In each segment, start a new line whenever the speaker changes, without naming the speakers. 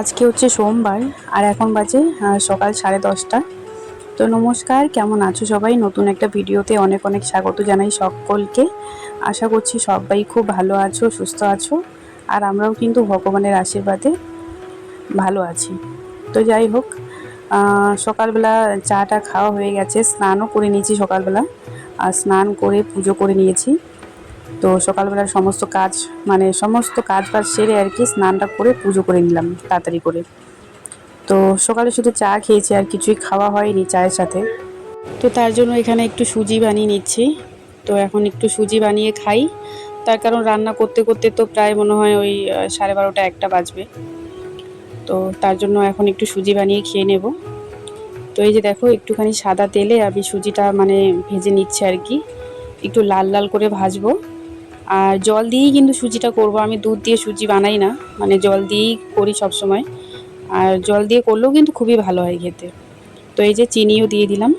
আজকে হচ্ছে সোমবার আর এখন বাজে সকাল সাড়ে দশটা। তো নমস্কার। কেমন আছো সবাই? নতুন একটা ভিডিওতে অনেক অনেক স্বাগত জানাই সকলকে। আশা করছি সবাই খুব ভালো আছো, সুস্থ আছো, আর আমরাও কিন্তু ভগবানের আশীর্বাদে ভালো আছি। তো যাই হোক সকালবেলা চাটা খাওয়া হয়ে গেছে, স্নানও করে নিয়েছি সকালবেলা। আর স্নান করে পুজো করে নিয়েছি। তো সকালবেলার সমস্ত কাজ মানে সমস্ত কাজ বাজ সেরে আর কি স্নানটা করে পুজো করে নিলাম, তাড়াতাড়ি করে। তো সকালে শুধু চা খেয়েছি, আর কিছুই খাওয়া হয়নি চায়ের সাথে। তো তার জন্য এখানে একটু সুজি বানিয়ে নিচ্ছি। তো এখন একটু সুজি বানিয়ে খাই। তার কারণ রান্না করতে করতে তো প্রায় মনে হয় ওই সাড়ে বারোটা, একটা বাজবে। তো তার জন্য এখন একটু সুজি বানিয়ে খেয়ে নেব। তো এই যে দেখো, একটুখানি সাদা তেলে আমি সুজিটা মানে ভেজে নিচ্ছি আর কি। একটু লাল লাল করে ভাজবো। আর জল দিয়েই কিন্তু সুজিটা করব। আমি দুধ দিয়ে সুজি বানাই না। মানে জল দিয়েই করি সব সময় আর জল দিয়ে করলেও কিন্তু খুবই ভালো হয় খেতে। তো এই যে চিনিও দিয়ে দিলাম।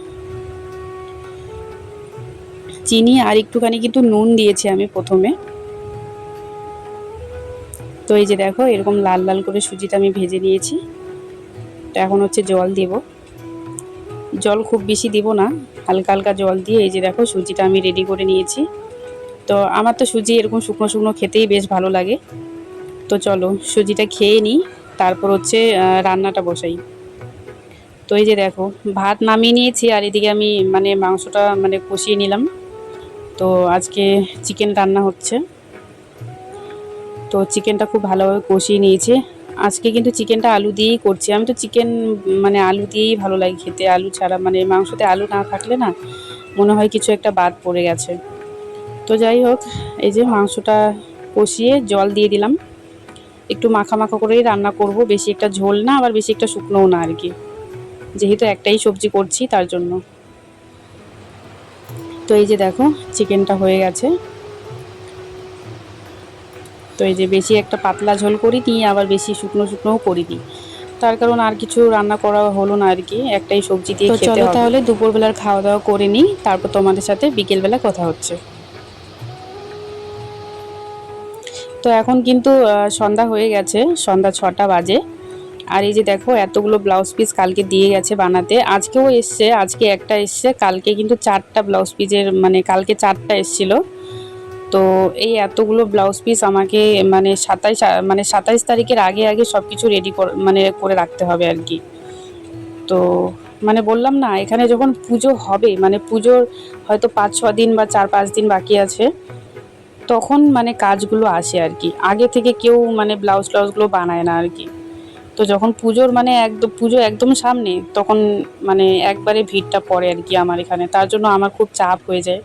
চিনি আর একটুখানি কিন্তু নুন দিয়েছি আমি প্রথমে। তো এই যে দেখো, এরকম লাল লাল করে সুজিটা আমি ভেজে নিয়েছি। তো এখন হচ্ছে জল দেব। জল খুব বেশি দিব না, হালকা হালকা জল দিয়ে এই যে দেখো সুজিটা আমি রেডি করে নিয়েছি। তো আমার তো সুজি এরকম শুকনো শুকনো খেতেই বেশ ভালো লাগে। তো চলো সুজিটা খেয়ে নিই। তারপর হচ্ছে রান্নাটা বসাই। তো এই যে দেখো, ভাত নামিয়ে নিয়েছি আর এদিকে আমি মানে মাংসটা মানে কষিয়ে নিলাম। তো আজকে চিকেন রান্না হচ্ছে। তো চিকেনটা খুব ভালোভাবে কষিয়ে নিয়েছি। আজকে কিন্তু চিকেনটা আলু দিয়েই করছি। আমি তো চিকেন মানে আলু দিয়েই ভালো লাগে খেতে। আলু ছাড়া মানে মাংসতে আলু না থাকলে না মনে হয় কিছু একটা বাদ পড়ে গেছে। তো যাই হোক, এই যে মাংসটা কষিয়ে জল দিয়ে দিলাম। একটু মাখা মাখা করেই রান্না করব বেশি একটা ঝোল না আবার বেশি একটা শুকনোও না আর কি। যেহেতু একটাই সবজি করছি তার জন্য। তো এই যে দেখো চিকেনটা হয়ে গেছে। তো এই যে বেশি একটা পাতলা ঝোল করি নি আবার বেশি শুকনো শুকনোও করি দিই তার কারণ আর কিছু রান্না করা হলো না আর কি একটাই সবজি দিয়ে খেতে হবে। তাহলে দুপুরবেলার খাওয়া দাওয়া করে নিই তারপর তোমাদের সাথে বিকেলবেলা কথা হচ্ছে। তো এখন কিন্তু সন্ধ্যা হয়ে গেছে, সন্ধ্যা ছটা বাজে। আর এই যে দেখো, এতগুলো ব্লাউজ পিস কালকে দিয়ে গেছে বানাতে। আজকেও এসছে, আজকে একটা এসছে, কালকে কিন্তু চারটা ব্লাউজ পিসের মানে কালকে চারটা এসছিল। তো এই এতগুলো ব্লাউজ পিস আমাকে মানে সাতাইশ মানে সাতাইশ তারিখের আগে আগে সব কিছু রেডি মানে করে রাখতে হবে আর কি। তো মানে বললাম না, এখানে যখন পুজো হবে মানে পুজোর হয়তো পাঁচ ছ দিন বা চার পাঁচ দিন বাকি আছে। তখন মানে কাজগুলো আসে আর কি। আগে থেকে কেউ মানে ব্লাউজ ট্লাউজগুলো বানায় না আর কি। তো যখন পুজোর মানে একদম, পুজো একদম সামনে, তখন মানে একবারে ভিড়টা পড়ে আর কি আমার এখানে। তার জন্য আমার খুব চাপ হয়ে যায়।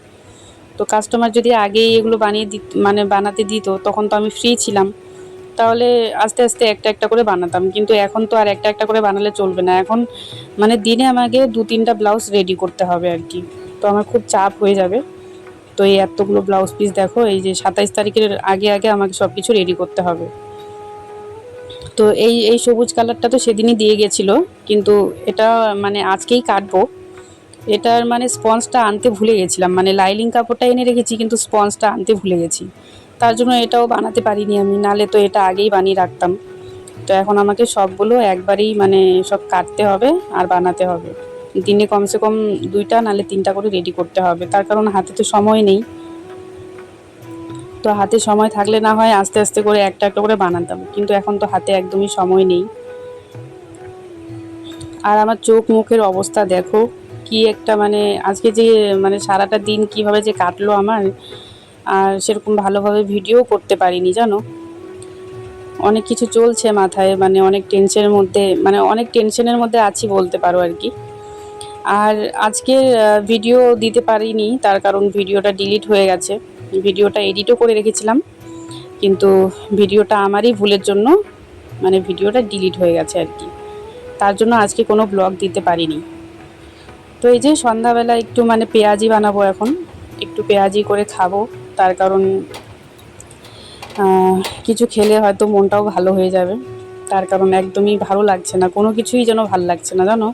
তো কাস্টমার যদি আগেই এগুলো বানিয়ে দিত মানে বানাতে দিত, তখন তো আমি ফ্রি ছিলাম। তাহলে আস্তে আস্তে একটা একটা করে বানাতাম। কিন্তু এখন তো আর একটা একটা করে বানালে চলবে না। এখন মানে দিনে আমাকে দু তিনটা ব্লাউজ রেডি করতে হবে আর কি। তো আমার খুব চাপ হয়ে যাবে। তো এই এতগুলো ব্লাউজ পিস দেখো, এই যে সাতাইশ তারিখের আগে আগে আমাকে সব কিছু রেডি করতে হবে। তো এই এই সবুজ কালারটা তো সেদিনই দিয়ে গেছিল, কিন্তু এটা মানে আজকেই কাটবো। এটার মানে স্পঞ্জটা আনতে ভুলে গেছিলাম মানে লাইলিং কাপড়টা এনে রেখেছি, কিন্তু স্পঞ্জটা আনতে ভুলে গেছি। তার জন্য এটাও বানাতে পারিনি আমি, নালে তো এটা আগেই বানিয়ে রাখতাম। তো এখন আমাকে সবগুলো একবারেই মানে সব কাটতে হবে আর বানাতে হবে। দিনে কমসে কম দুইটা, নালে তিনটা করে রেডি করতে হবে। তার কারণ হাতে তো সময় নেই। তো হাতে সময় থাকলে না হয় আস্তে আস্তে করে একটা একটা করে বানাতাম। কিন্তু এখন তো হাতে একদমই সময় নেই। আর আমার চোখ মুখের অবস্থা দেখো, কি একটা মানে আজকে যে মানে সারাটা দিন কীভাবে যে কাটলো আমার, আর সেরকম ভালোভাবে ভিডিও করতে পারিনি, জানো? অনেক কিছু চলছে মাথায় মানে অনেক টেনশনের মধ্যে মানে অনেক টেনশনের মধ্যে আছি বলতে পারো আর কি। আর আজকে ভিডিও দিতে পারিনি, তার কারণ ভিডিওটা ডিলিট হয়ে গেছে। ভিডিওটা এডিটও করে রেখেছিলাম, কিন্তু ভিডিওটা আমারই ভুলের জন্য মানে ভিডিওটা ডিলিট হয়ে গেছে আর কি। তার জন্য আজকে কোনো ব্লগ দিতে পারিনি। তো এই যে সন্ধ্যাবেলা একটু মানে পেঁয়াজি বানাবো এখন, একটু পেঁয়াজি করে খাব, তার কারণ কিছু খেলে হয়তো মনটাও ভালো হয়ে যাবে। তার কারণ একদমই ভালো লাগছে না, কোনো কিছুই যেন ভালো লাগছে না, জানো?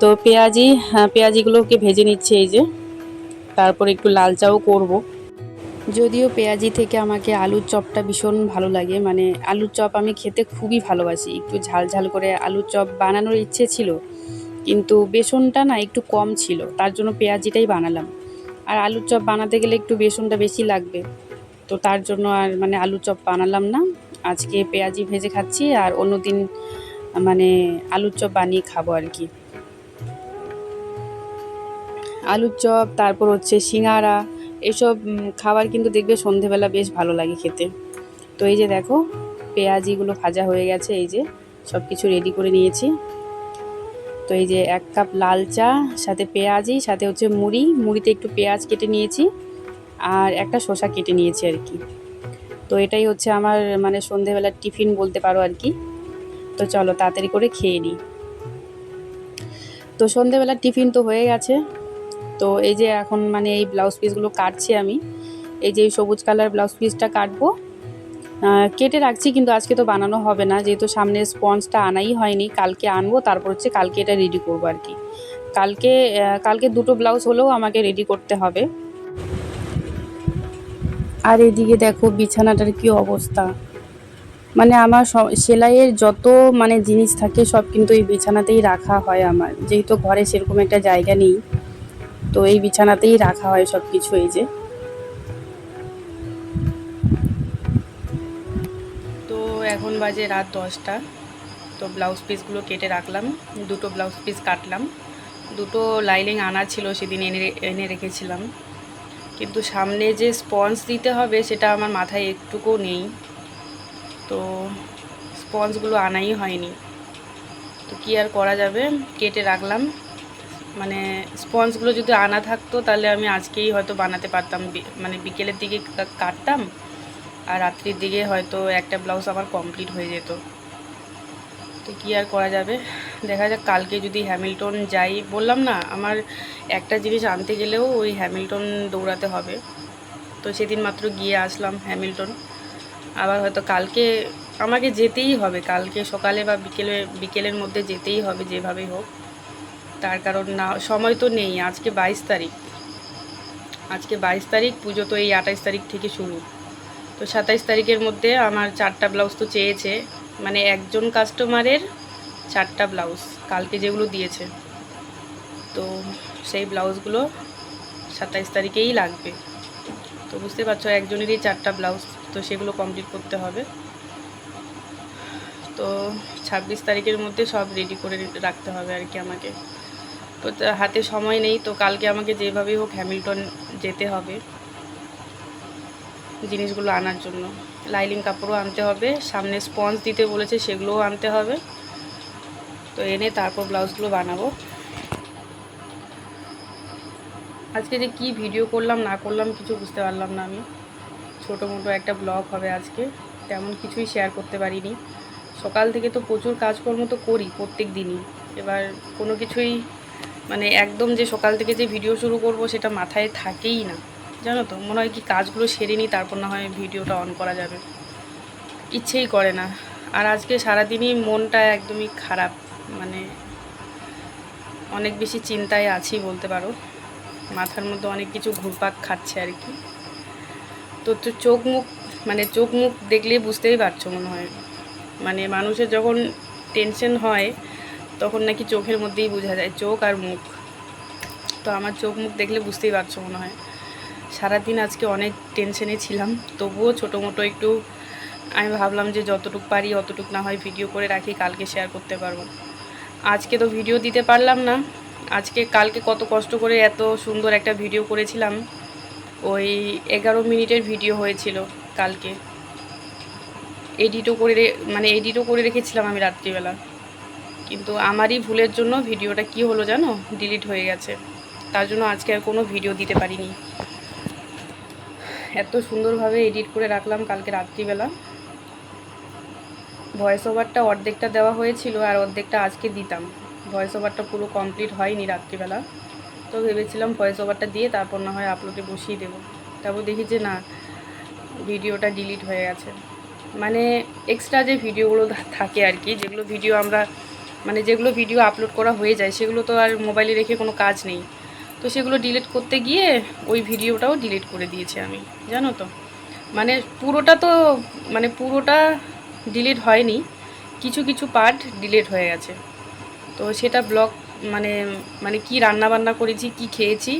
তো পেঁয়াজি হ্যাঁ, পেঁয়াজিগুলোকে ভেজে নিচ্ছে এই যে। তারপর একটু লাল চাও করব। যদিও পেঁয়াজি থেকে আমাকে আলুর চপটা ভীষণ ভালো লাগে মানে আলুর চপ আমি খেতে খুবই ভালোবাসি। একটু ঝাল ঝাল করে আলুর চপ বানানোর ইচ্ছে ছিল কিন্তু বেসনটা না একটু কম ছিল তার জন্য পেঁয়াজিটাই বানালাম। আর আলুর চপ বানাতে গেলে একটু বেসনটা বেশি লাগবে তো তার জন্য আর মানে আলুর চপ বানালাম না। আজকে পেঁয়াজি ভেজে খাচ্ছি আর অন্যদিন মানে আলুর চপ বানিয়ে খাব আর কি। আলুর চপ, তারপর হচ্ছে সিঙ্গারা, এসব খাবার কিন্তু দেখবে সন্ধেবেলা বেশ ভালো লাগে খেতে। তো এই যে দেখো, পেঁয়াজিগুলো ভাজা হয়ে গেছে, এই যে সব কিছু রেডি করে নিয়েছি। তো এই যে এক কাপ লাল চা, সাথে পেঁয়াজি, সাথে হচ্ছে মুড়ি। মুড়িতে একটু পেঁয়াজ কেটে নিয়েছি আর একটা শসা কেটে নিয়েছি আর কি। তো এটাই হচ্ছে আমার মানে সন্ধেবেলার টিফিন বলতে পারো আর কি। তো চলো তাড়াতাড়ি করে খেয়ে নিই। তো সন্ধেবেলার টিফিন তো হয়ে গেছে। তো এই যে এখন মানে এই ব্লাউজ পিসগুলো কাটছি আমি। এই যে সবুজ কালার ব্লাউজ পিসটা কাটবো। কেটে রাখছি কিন্তু আজকে তো বানানো হবে না। যেহেতু সামনে স্পঞ্জটা আনাই হয়নি, কালকে আনব, তারপর হচ্ছে কালকে এটা রেডি করব আর কি। কালকে কালকে দুটো ব্লাউজ হলেও আমাকে রেডি করতে হবে। আর এদিকে দেখো বিছানাটার কি অবস্থা। মানে আমার সেলাইয়ের যত মানে জিনিস থাকে সব কিন্তু এই বিছানাতেই রাখা হয় আমার। যেহেতু ঘরে সেরকম একটা জায়গা নেই। তো এই বিছানাতেই রাখা হয় সব কিছু এই যে। তো এখন বাজে রাত দশটা। তো ব্লাউজ পিসগুলো কেটে রাখলাম, দুটো ব্লাউজ পিস কাটলাম। দুটো লাইলিং আনা ছিল, সেদিন এনে এনে রেখেছিলাম। কিন্তু সামনে যে স্পঞ্জ দিতে হবে, সেটা আমার মাথায় একটুকুও নেই। তো স্পঞ্জগুলো আনাই হয়নি। তো কি আর করা যাবে? কেটে রাখলাম। মানে স্পঞ্জগুলো যদি আনা থাকতো, তাহলে আমি আজকেই হয়তো বানাতে পারতাম। মানে বিকেলের দিকে কাটতাম আর রাত্রির দিকে হয়তো একটা ব্লাউজ আমার কমপ্লিট হয়ে যেত। তো কী আর করা যাবে? দেখা যাক, কালকে যদি হ্যামিল্টন যাই, বললাম না, আমার একটা জিনিস আনতে গেলেও ওই হ্যামিল্টন দৌড়াতে হবে। তো সেদিন মাত্র গিয়ে আসলাম হ্যামিল্টন। আবার হয়তো কালকে আমাকে যেতেই হবে, কালকে সকালে বা বিকেলে, বিকেলের মধ্যে যেতেই হবে যেভাবেই হোক। তার কারণ না, সময় তো নেই, আজকে বাইশ তারিখ। আজকে বাইশ তারিখ, পুজো তো এই আঠাইশ তারিখ থেকে শুরু। তো সাতাইশ তারিখের মধ্যে আমার চারটা ব্লাউজ তো চেয়েছে মানে একজন কাস্টমারের চারটা ব্লাউজ কালকে যেগুলো দিয়েছে। তো সেই ব্লাউজগুলো সাতাইশ তারিখেই লাগবে। তো বুঝতে পারছ, একজনেরই চারটা ব্লাউজ, তো সেগুলো কমপ্লিট করতে হবে। তো ছাব্বিশ তারিখের মধ্যে সব রেডি করে রাখতে হবে আর কি আমাকে। তো হাতে সময় নেই, তো কালকে আমাকে যেভাবেই হোক হ্যামিল্টন যেতে হবে জিনিসগুলো আনার জন্য। লাইলিং কাপড়ও আনতে হবে, সামনে স্পঞ্জ দিতে বলেছে সেগুলোও আনতে হবে। তো এনে তারপর ব্লাউজগুলো বানাবো। আজকে যে কি ভিডিও করলাম, না করলাম কিছু বুঝতে পারলাম না আমি। ছোটো মোটো একটা ব্লগ হবে আজকে, তেমন কিছুই শেয়ার করতে পারিনি। সকাল থেকে তো প্রচুর কাজকর্ম তো করি প্রত্যেক দিনই। এবার কোনো কিছুই মানে একদম যে সকাল থেকে যে ভিডিও শুরু করব সেটা মাথায় থাকেই না। জানো তো, মনে হয় কি কাজগুলো সেরে নিই, তারপর না হয় ভিডিওটা অন করা যাবে। ইচ্ছেই করে না। আর আজকে সারাদিনই মনটা একদমই খারাপ মানে অনেক বেশি চিন্তায় আছি বলতে পারো। মাথার মধ্যে অনেক কিছু ঘুরপাক খাচ্ছে আর কি। তো তো চোখ মুখ মানে চোখ মুখ দেখলেই বুঝতেই পারছ মনে হয়। মানে মানুষের যখন টেনশন হয়, তখন নাকি চোখের মধ্যেই বোঝা যায়, চোখ আর মুখ। তো আমার চোখ মুখ দেখলে বুঝতেই পারছ মনে হয়। সারাদিন আজকে অনেক টেনশনে ছিলাম, তবুও ছোটো মোটো একটু আমি ভাবলাম যে যতটুকু পারি অতটুকু না হয় ভিডিও করে রাখি, কালকে শেয়ার করতে পারব। আজকে তো ভিডিও দিতে পারলাম না। আজকে, কালকে কত কষ্ট করে এত সুন্দর একটা ভিডিও করেছিলাম। ওই এগারো মিনিটের ভিডিও হয়েছিল কালকে। এডিটও করে মানে এডিটও করে রেখেছিলাম আমি রাত্রিবেলা। কিন্তু আমারই ভুলের জন্য ভিডিওটা কি হলো জানো? ডিলিট হয়ে গেছে। তার জন্য আজকে আর কোনো ভিডিও দিতে পারিনি। এত সুন্দরভাবে এডিট করে রাখলাম কালকে রাত্রিবেলা। ভয়েস ওভারটা অর্ধেকটা দেওয়া হয়েছিল আর অর্ধেকটা আজকে দিতাম। ভয়েস ওভারটা পুরো কমপ্লিট হয়নি রাত্রিবেলা। তো ভেবেছিলাম ভয়েস ওভারটা দিয়ে তারপর না হয় আপলোডে বসিয়ে দেবো। তারপর দেখি যে না ভিডিওটা ডিলিট হয়ে গেছে। মানে এক্সট্রা যে ভিডিওগুলো থাকে আর কি, যেগুলো ভিডিও আমরা মানে যেগুলো ভিডিও আপলোড করা হয়ে যায়, সেগুলো তো আর মোবাইলে রেখে কোনো কাজ নেই। তো সেগুলো ডিলিট করতে গিয়ে ওই ভিডিওটাও ডিলিট করে দিয়েছি আমি, জানো তো? মানে পুরোটা তো মানে পুরোটা ডিলিট হয়নি, কিছু কিছু পার্ট ডিলিট হয়ে গেছে। তো সেটা ব্লগ মানে মানে কি রান্না বান্না করেছি, কি খেয়েছি,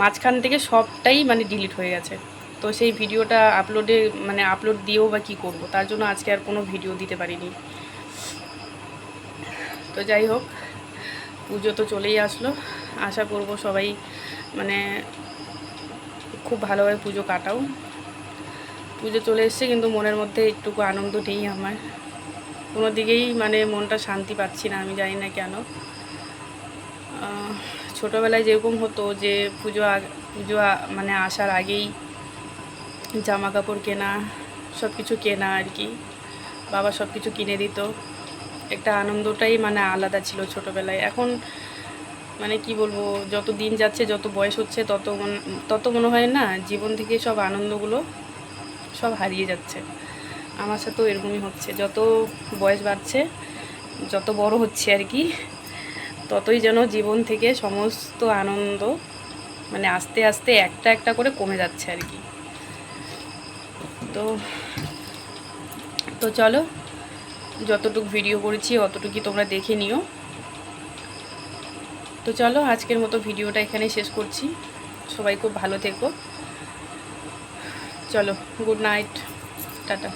মাঝখান থেকে সবটাই মানে ডিলিট হয়ে গেছে। তো সেই ভিডিওটা আপলোডে মানে আপলোড দিয়েও বা কী করব? তার জন্য আজকে আর কোনো ভিডিও দিতে পারিনি। তো যাই হোক, পুজো তো চলেই আসলো। আশা করব সবাই মানে খুব ভালোভাবে পুজো কাটাও। পুজো চলে এসছে, কিন্তু মনের মধ্যে একটুকু আনন্দ নেই আমার। কোনো দিকেই মানে মনটা শান্তি পাচ্ছি না, আমি জানি না কেন। ছোটোবেলায় যেরকম হতো যে পুজো পুজো মানে আসার আগেই জামা কাপড় কেনা সব কিছু কেনা আর কি। বাবা সব কিছু কিনে দিত। একটা আনন্দটাই মানে আলাদা ছিল ছোটোবেলায়। এখন মানে কি বলব, যত দিন যাচ্ছে, যত বয়স হচ্ছে, তত তত মনে হয় না, জীবন থেকে সব আনন্দগুলো সব হারিয়ে যাচ্ছে। আমার সাথেও এরকমই হচ্ছে। যত বয়স বাড়ছে, যত বড় হচ্ছে আর কি, ততই যেন জীবন থেকে সমস্ত আনন্দ মানে আস্তে আস্তে একটা একটা করে কমে যাচ্ছে আর কি। তো তো চলো, যতটুকু ভিডিও করেছি অতটুকুই তোমরা দেখে নিও। তো চলো, আজকের মতো ভিডিওটা এখানেই শেষ করছি। সবাই খুব ভালো থেকো। চলো গুড নাইট টাটা।